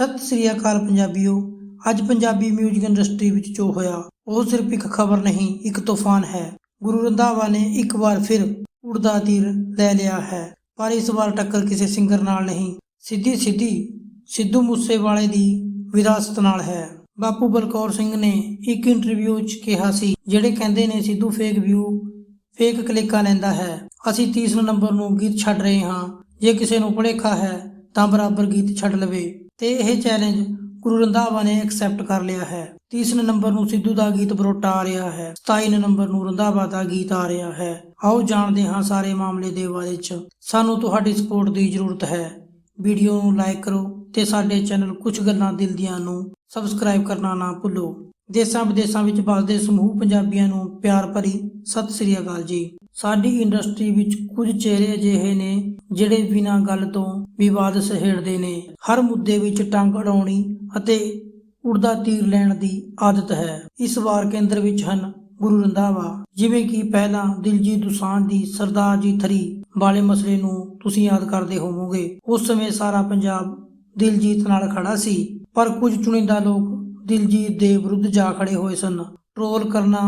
ਸਤਿ ਸ੍ਰੀ ਅਕਾਲ ਪੰਜਾਬੀਓ। ਅੱਜ ਪੰਜਾਬੀ 뮤직 ਇੰਡਸਟਰੀ ਵਿੱਚ ਜੋ ਹੋਇਆ, ਉਹ ਸਿਰਫ ਇੱਕ ਖਬਰ ਨਹੀਂ, ਇੱਕ ਤੂਫਾਨ ਹੈ। ਗੁਰੂ ਰੰਧਾਵਾ ਨੇ ਇੱਕ ਵਾਰ ਫਿਰ ਉੜਦਾ ਤੀਰ ਲੈ ਲਿਆ ਹੈ। ਪਰ ਇਸ ਵਾਰ ਟੱਕਰ ਕਿਸੇ ਸਿੰਗਰ ਨਾਲ ਨਹੀਂ, ਸਿੱਧੀ ਸਿੱਧੀ ਸਿੱਧੂ ਮੂਸੇਵਾਲੇ ਦੀ ਵਿਰਾਸਤ ਨਾਲ ਹੈ। ਬਾਪੂ ਬਲਕੌਰ ਸਿੰਘ ਨੇ ਇੱਕ ਇੰਟਰਵਿਊ 'ਚ ਕਿਹਾ ਸੀ, ਜਿਹੜੇ ਕਹਿੰਦੇ ਨੇ ਸਿੱਧੂ ਫੇਕ ਵਿਊ ਫੇਕ ਕਲਿੱਕਾਂ ਲੈਂਦਾ ਹੈ। ਅਸੀਂ ਤੀਸਰੇ ਨੰਬਰ ਨੂੰ ਗੀਤ ਛੱਡ ਰਹੇ ਹਾਂ। ਜੇ ਕਿਸੇ ਨੂੰ ਭੁਲੇਖਾ ਹੈ, ਤਾਂ ਬਰਾਬਰ ਗੀਤ ਛੱਡ ਲਵੇ। ਤੇ ਇਹ ਚੈਲੰਜ ਗੁਰੂ ਰੰਧਾਵਾ ਨੇ ਐਕਸੈਪਟ ਕਰ ਲਿਆ ਹੈ। ਤੀਸਰੇ ਨੰਬਰ ਨੂੰ ਸਿੱਧੂ ਦਾ ਗੀਤ ਬਰੋਟਾ ਆ ਰਿਹਾ ਹੈ। 27 ਨੰਬਰ ਨੂੰ ਰੰਧਾਵਾ ਦਾ ਗੀਤ ਆ ਰਿਹਾ ਹੈ। ਆਓ ਜਾਣਦੇ ਹਾਂ ਸਾਰੇ ਮਾਮਲੇ ਦੇ ਬਾਰੇ ਚ। ਸਾਨੂੰ ਤੁਹਾਡੀ ਸਪੋਰਟ ਦੀ ਜ਼ਰੂਰਤ ਹੈ। ਵੀਡੀਓ ਨੂੰ ਲਾਈਕ ਕਰੋ ਤੇ ਸਾਡੇ ਚੈਨਲ ਕੁਝ ਗੱਲਾਂ ਦਿਲ ਦੀਆਂ ਨੂੰ ਸਬਸਕ੍ਰਾਈਬ ਕਰਨਾ ਨਾ ਭੁੱਲੋ। ਦੇਸਾਂ ਵਿਦੇਸਾਂ ਵਿੱਚ ਵੱਸਦੇ ਸਮੂਹ ਪੰਜਾਬੀਆਂ ਨੂੰ ਪਿਆਰ ਭਰੀ ਸਤਿ ਸ੍ਰੀ ਅਕਾਲ ਜੀ। ਸਾਡੀ ਇੰਡਸਟਰੀ ਵਿੱਚ ਕੁਝ ਚਿਹਰੇ ਅਜਿਹੇ ਨੇ ਜਿਹੜੇ ਬਿਨਾਂ ਗੱਲ ਤੋਂ ਵਿਵਾਦ ਸਹੇੜਦੇ ਨੇ। ਹਰ ਮੁੱਦੇ ਵਿੱਚ ਟੰਗ ਅੜਾਉਣੀ ਅਤੇ ਉੜਦਾ ਤੀਰ ਲੈਣ ਦੀ ਆਦਤ ਹੈ। ਇਸ ਵਾਰ ਕੇਂਦਰ ਵਿੱਚ ਹਨ ਗੁਰੂ ਰੰਧਾਵਾ, ਜਿਵੇਂ ਕਿ ਪਹਿਲਾਂ ਦਿਲਜੀਤ ਦੁਸਾਂਝ ਦੀ ਸਰਦਾਰ ਜੀ ਥਰੀ ਵਾਲੇ ਮਸਲੇ ਨੂੰ ਤੁਸੀਂ ਯਾਦ ਕਰਦੇ ਹੋਵੋਗੇ। ਉਸ ਸਮੇਂ ਸਾਰਾ ਪੰਜਾਬ ਦਿਲਜੀਤ ਨਾਲ ਖੜਾ ਸੀ, ਪਰ ਕੁਝ ਚੁਣਿੰਦਾ ਲੋਕ ਦਿਲਜੀਤ ਦੇ ਵਿਰੁੱਧ ਜਾ ਖੜੇ ਹੋਏ ਸਨ। ਟ੍ਰੋਲ ਕਰਨਾ,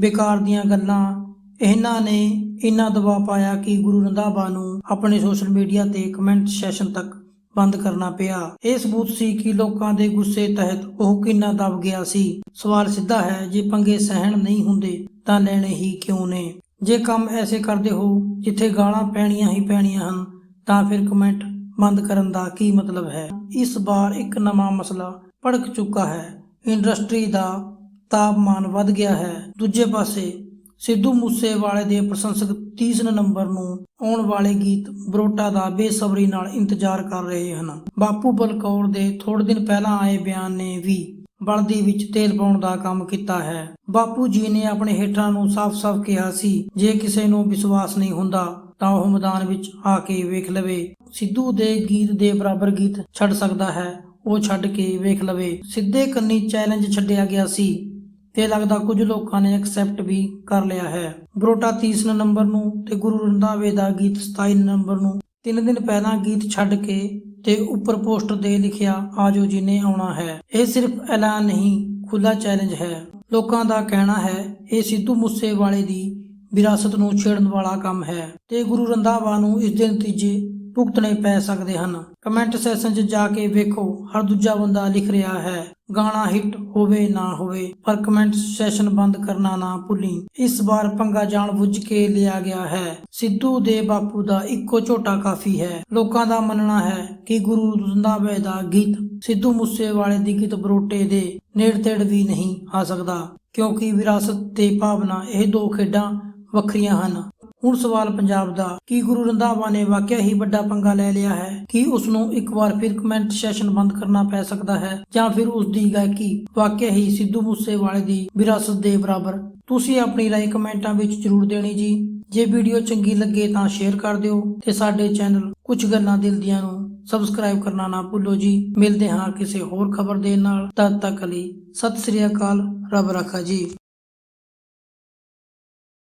ਬੇਕਾਰ ਦੀਆਂ ਗੱਲਾਂ। ਇਹਨਾਂ ਨੇ ਇੰਨਾ ਦਬਾਅ ਪਾਇਆ ਕਿ ਗੁਰੂ ਰੰਧਾਵਾ ਨੂੰ ਆਪਣੇ ਸੋਸ਼ਲ ਮੀਡੀਆ ਤੇ ਕਮੈਂਟ ਸੈਸ਼ਨ ਤੱਕ ਬੰਦ ਕਰਨਾ ਪਿਆ। ਇਹ ਸਬੂਤ ਸੀ ਕਿ ਲੋਕਾਂ ਦੇ ਗੁੱਸੇ ਤਹਿਤ ਉਹ ਕਿੰਨਾ ਦਬ ਗਿਆ ਸੀ। ਸਵਾਲ ਸਿੱਧਾ ਹੈ, ਜੇ ਪੰਗੇ ਸਹਿਣ ਨਹੀਂ ਹੁੰਦੇ, ਤਾਂ ਲੈਣੇ ਹੀ ਕਿਉਂ ਨੇ? ਜੇ ਕੰਮ ਐਸੇ ਕਰਦੇ ਹੋ, ਜਿੱਥੇ ਗਾਲਾਂ ਪੈਣੀਆਂ ਹੀ ਪੈਣੀਆਂ ਹਨ, ਤਾਂ ਫਿਰ ਕਮੈਂਟ ਬੰਦ ਕਰਨ ਦਾ ਕੀ ਮਤਲਬ ਹੈ? ਇਸ ਵਾਰ ਇੱਕ ਨਵਾਂ ਮਸਲਾ ਭੜਕ ਚੁੱਕਾ ਹੈ। ਇੰਡਸਟਰੀ ਦਾ ਤਾਪਮਾਨ ਵੱਧ ਗਿਆ ਹੈ। ਦੂਜੇ ਪਾਸੇ ਸਿੱਧੂ ਮੂਸੇਵਾਲੇ ਦੇ ਪ੍ਰਸ਼ੰਸਕ 30 ਨੰਬਰ ਨੂੰ ਆਉਣ ਵਾਲੇ ਗੀਤ ਬਰੋਟਾ ਦਾ ਬੇਸਬਰੀ ਨਾਲ ਇੰਤਜ਼ਾਰ ਕਰ ਰਹੇ ਹਨ। ਬਾਪੂ ਬਲਕੌਰ ਦੇ ਥੋੜੇ ਦਿਨ ਪਹਿਲਾਂ ਆਏ ਬਿਆਨ ਨੇ ਵੀ ਬਲਦੀ ਵਿੱਚ ਤੇਲ ਪਾਉਣ ਦਾ ਕੰਮ ਕੀਤਾ ਹੈ। ਬਾਪੂ ਜੀ ਨੇ ਆਪਣੇ ਹੇਠਾਂ ਨੂੰ ਸਾਫ਼-ਸਾਫ਼ ਕਿਹਾ ਸੀ, ਜੇ ਕਿਸੇ ਨੂੰ ਵਿਸ਼ਵਾਸ ਨਹੀਂ ਹੁੰਦਾ ਤਾਂ ਉਹ ਮੈਦਾਨ ਵਿੱਚ ਆ ਕੇ ਵੇਖ ਲਵੇ। ਸਿੱਧੂ ਦੇ ਗੀਤ ਦੇ ਬਰਾਬਰ ਗੀਤ ਛੱਡ ਸਕਦਾ ਹੈ। ਉਹ ਛੱਡ ਕੇ ਵੇਖ ਲਵੇ। ਸਿੱਧੇ ਕੰਨੀ ਚੈਲੰਜ ਛੱਡਿਆ ਗਿਆ ਸੀ ਤੇ ਲੱਗਦਾ ਕੁਝ ਲੋਕਾਂ ਨੇ ਐਕਸੈਪਟ ਵੀ ਕਰ ਲਿਆ ਹੈ। ਬਰੋਟਾ 30 ਨੰਬਰ ਨੂੰ ਤੇ ਗੁਰੂ ਰੰਧਾਵੇ ਦਾ ਗੀਤ 27 ਨੰਬਰ ਨੂੰ। ਤਿੰਨ ਦਿਨ ਪਹਿਲਾਂ ਗੀਤ ਛੱਡ ਕੇ ਤੇ ਉੱਪਰ ਪੋਸਟਰ ਦੇ ਲਿਖਿਆ, ਆਜੋ ਜਿਨੇ ਆਉਣਾ ਹੈ। ਇਹ ਸਿਰਫ ਐਲਾਨ ਨਹੀਂ ਖੁੱਲਾ ਚੈਲੰਜ ਹੈ। ਲੋਕਾਂ ਦਾ ਕਹਿਣਾ ਹੈ, ਇਹ ਸਿੱਧੂ ਮੂਸੇਵਾਲੇ ਦੀ ਵਿਰਾਸਤ ਨੂੰ ਛੇੜਨ ਵਾਲਾ ਕੰਮ ਹੈ। ਤੇ ਗੁਰੂ ਰੰਧਾਵਾ ਨੂੰ ਇਸ ਦੇ ਨਤੀਜੇ ਭੁਗਤਣੇ ਪੈ ਸਕਦੇ ਹਨ। ਕਮੈਂਟ ਸੈਸ਼ਨ 'ਚ ਜਾ ਕੇ ਵੇਖੋ, ਹਰ ਦੂਜਾ ਬੰਦਾ ਲਿਖ ਰਿਹਾ ਹੈ, ਗਾਣਾ ਹਿੱਟ ਹੋਵੇ ਨਾ ਹੋਵੇ, ਪਰ ਕਮੈਂਟ ਸੈਸ਼ਨ ਬੰਦ ਕਰਨਾ ਨਾ ਭੁੱਲੀ। ਇਸ ਵਾਰ ਪੰਗਾ ਜਾਣ ਬੁੱਝ ਕੇ ਲਿਆ ਗਿਆ ਹੈ। ਸਿੱਧੂ ਦੇ ਬਾਪੂ ਦਾ ਇੱਕੋ ਝੋਟਾ ਕਾਫੀ ਹੈ। ਲੋਕਾਂ ਦਾ ਮੰਨਣਾ ਹੈ ਕਿ ਗੁਰੂ ਰੰਧਾਵੇ ਦਾ ਗੀਤ ਸਿੱਧੂ ਮੂਸੇਵਾਲੇ ਦੀ ਗੀਤ ਬਰੋਟੇ ਦੇ ਨੇੜ ਤੇੜ ਵੀ ਨਹੀਂ ਆ ਸਕਦਾ, ਕਿਉਂਕਿ ਵਿਰਾਸਤ ਤੇ ਭਾਵਨਾ ਇਹ ਦੋ ਖੇਡਾਂ ਵੱਖਰੀਆਂ ਹਨ। ਹੁਣ ਸਵਾਲ ਪੰਜਾਬ ਦਾ, ਕੀ ਗੁਰੂ ਰੰਧਾਵਾ ਨੇ ਵਾਕਿਆ ਹੀ ਵੱਡਾ ਪੰਗਾ ਲੈ ਲਿਆ ਹੈ? ਕਿ ਉਸ ਨੂੰ ਇੱਕ ਵਾਰ ਫਿਰ ਕਮੈਂਟ ਸੈਸ਼ਨ ਬੰਦ ਕਰਨਾ ਪੈ ਸਕਦਾ ਹੈ? ਜਾਂ ਫਿਰ ਉਸ ਦੀ ਗਾਇਕੀ ਵਾਕਿਆ ਹੀ ਸਿੱਧੂ ਮੂਸੇਵਾਲੇ ਦੀ ਵਿਰਾਸਤ ਦੇ ਬਰਾਬਰ? ਤੁਸੀਂ ਆਪਣੀ ਰਾਏ ਕਮੈਂਟਾਂ ਵਿੱਚ ਜ਼ਰੂਰ ਦੇਣੀ ਜੀ। ਜੇ ਵੀਡੀਓ ਚੰਗੀ ਲੱਗੇ ਤਾਂ ਸ਼ੇਅਰ ਕਰ ਦਿਓ ਤੇ ਸਾਡੇ ਚੈਨਲ ਕੁਝ ਗੱਲਾਂ ਦਿਲ ਦੀਆਂ ਨੂੰ ਸਬਸਕ੍ਰਾਈਬ ਕਰਨਾ ਨਾ ਭੁੱਲੋ ਜੀ। ਮਿਲਦੇ ਹਾਂ ਕਿਸੇ ਹੋਰ ਖਬਰ ਦੇ ਨਾਲ। ਤਦ ਤੱਕ ਲਈ ਸਤਿ ਸ੍ਰੀ ਅਕਾਲ, ਰੱਬ ਰਾਖਾ ਜੀ।